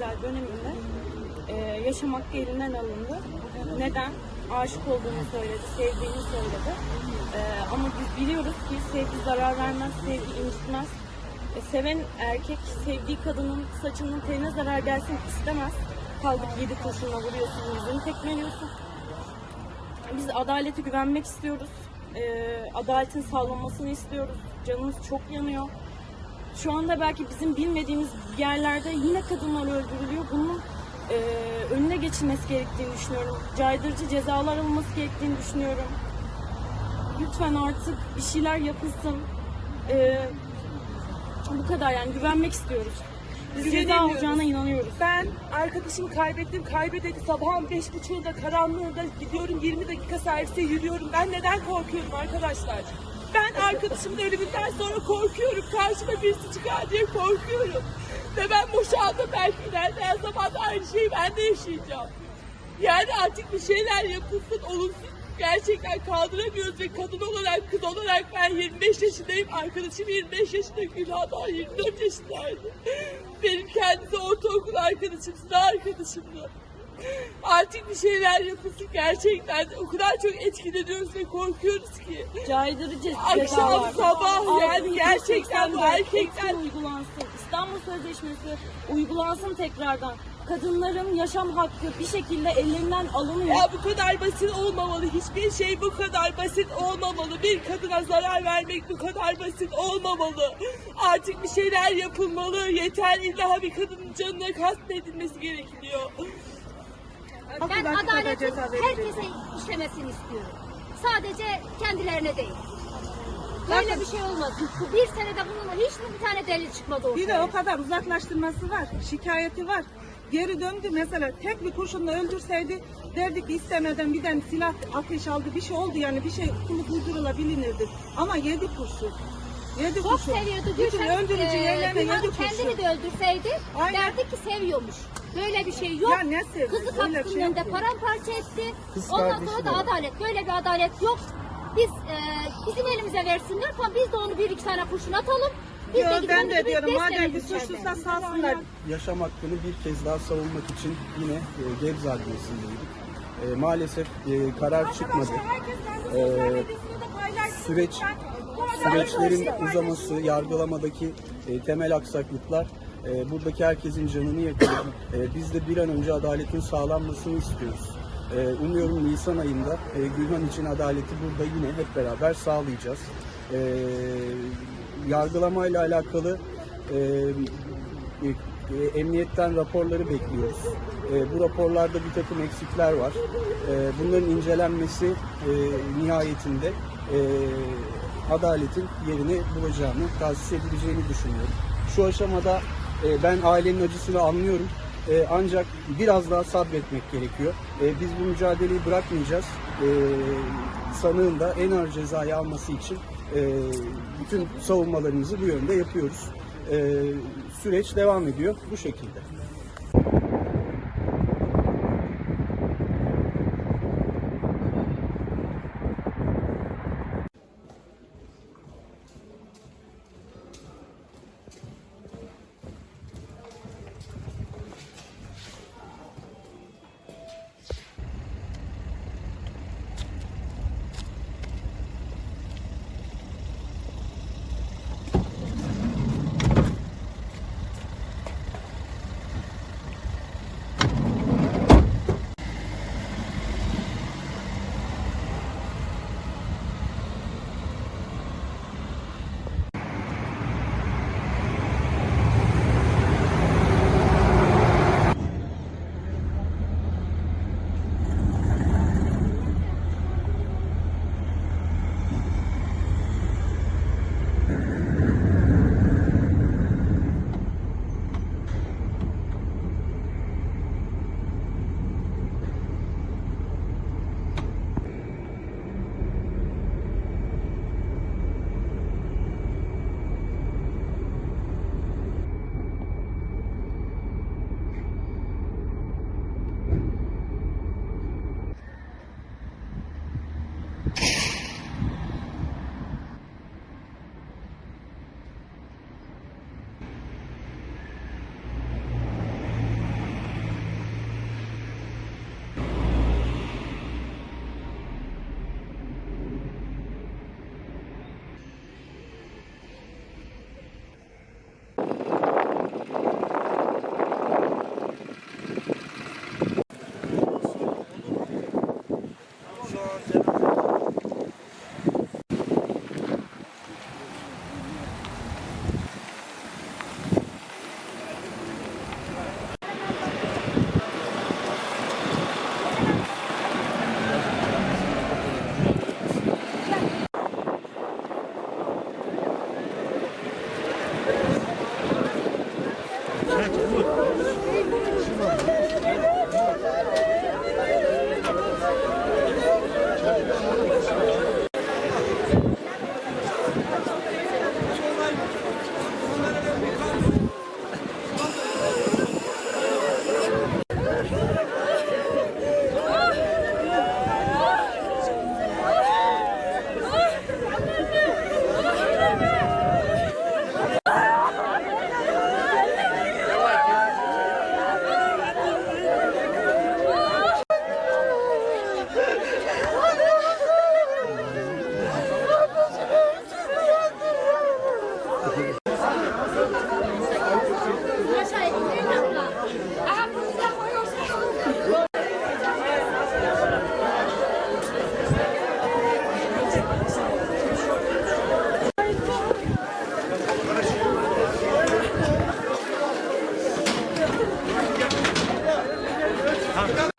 güzel döneminde e, yaşam elinden alındı. Neden? Aşık olduğunu söyledi, sevdiğini söyledi. E, ama biz biliyoruz ki sevgi zarar vermez, sevgi incitmez. E, seven erkek sevdiği kadının saçının teline zarar gelsin istemez. Kaldık yedi kurşunla vuruyorsun, yüzünü tekmeliyorsun. Biz adalete güvenmek istiyoruz. Ee, adaletin sağlanmasını istiyoruz. Canımız çok yanıyor. Şu anda belki bizim bilmediğimiz yerlerde yine kadınlar öldürülüyor. Bunun e, önüne geçilmesi gerektiğini düşünüyorum. Caydırıcı cezalar alınması gerektiğini düşünüyorum. Lütfen artık bir şeyler yapılsın. Ee, bu kadar yani güvenmek istiyoruz. Biz ceza alacağına inanıyoruz. Ben arkadaşımı kaybettim. Kaybedildi sabahın beş buçuğunda karanlığında gidiyorum 20 dakika servise yürüyorum. Ben neden korkuyorum arkadaşlar? Ben arkadaşımın ölümünden sonra korkuyorum. Karşıma birisi çıkar diye korkuyorum. Ve ben boşaldım belki ilerleyen zamanda aynı şeyi ben de yaşayacağım. Yani artık bir şeyler yapılsın olumsuz gerçekten kaldıramıyoruz ve kadın olarak kız olarak ben 25 yaşındayım arkadaşım 25 yaşında Gülhan daha 24 yaşındaydı. Benim kendisi ortaokul arkadaşım sıra arkadaşımdı. Artık bir şeyler yapılsın gerçekten o kadar çok etkileniyoruz ve korkuyoruz ki. caydırıcı Akşam, sabah yani gerçekten bu 184 erkekler- uygulansın. İstanbul Sözleşmesi uygulansın tekrardan. Kadınların yaşam hakkı bir şekilde ellerinden alınıyor. Ya bu kadar basit olmamalı. Hiçbir şey bu kadar basit olmamalı. Bir kadına zarar vermek bu kadar basit olmamalı. Artık bir şeyler yapılmalı. Yeter illa bir kadının canına kastedilmesi gerekiyor. Ben adaletin herkese işlemesini istiyorum. Sadece kendilerine değil. Böyle bir şey olmaz. Bir senede bununla hiç mi bir tane delil çıkmadı ortaya? Bir de o kadar uzaklaştırması var, şikayeti var. Geri döndü mesela tek bir kurşunla öldürseydi derdik ki istemeden birden silah ateş aldı bir şey oldu yani bir şey kılık uydurulabilirdi. Ama yedi kurşun. Yedi Çok kurşun. seviyordu. Bütün Gülşen, öldürücü e, yerlerine yedi kendini kurşun. de öldürseydi Aynen. derdi ki seviyormuş. Böyle bir şey yok. Ya ne sevdi? Kızı kapısının şey önünde ki. paramparça etti. Kız Ondan sonra de da var. adalet. Böyle bir adalet yok. Biz e, bizim elimize versinler falan biz de onu bir iki tane kurşun atalım. Biz Yo, gidip ben de diyorum madem içeride. suçluysa salsınlar. yaşam hakkını bir kez daha savunmak için yine e, Gebze Adliyesi'ndeydik. E, maalesef e, karar çıkmadı. E, süreç süreçlerin uzaması, yargılamadaki e, temel aksaklıklar e, buradaki herkesin canını yakıyor. E, biz de bir an önce adaletin sağlanmasını istiyoruz. E, umuyorum Nisan ayında e, Gülhan için adaleti burada yine hep beraber sağlayacağız. E, yargılamayla alakalı e, e, emniyetten raporları bekliyoruz. E, bu raporlarda bir takım eksikler var. E, bunların incelenmesi e, nihayetinde e, adaletin yerini bulacağını, tahsis edileceğini düşünüyorum. Şu aşamada e, ben ailenin acısını anlıyorum. E, ancak biraz daha sabretmek gerekiyor. E, biz bu mücadeleyi bırakmayacağız. Sanığın da en ağır cezayı alması için bütün savunmalarımızı bu yönde yapıyoruz. Süreç devam ediyor bu şekilde. you huh?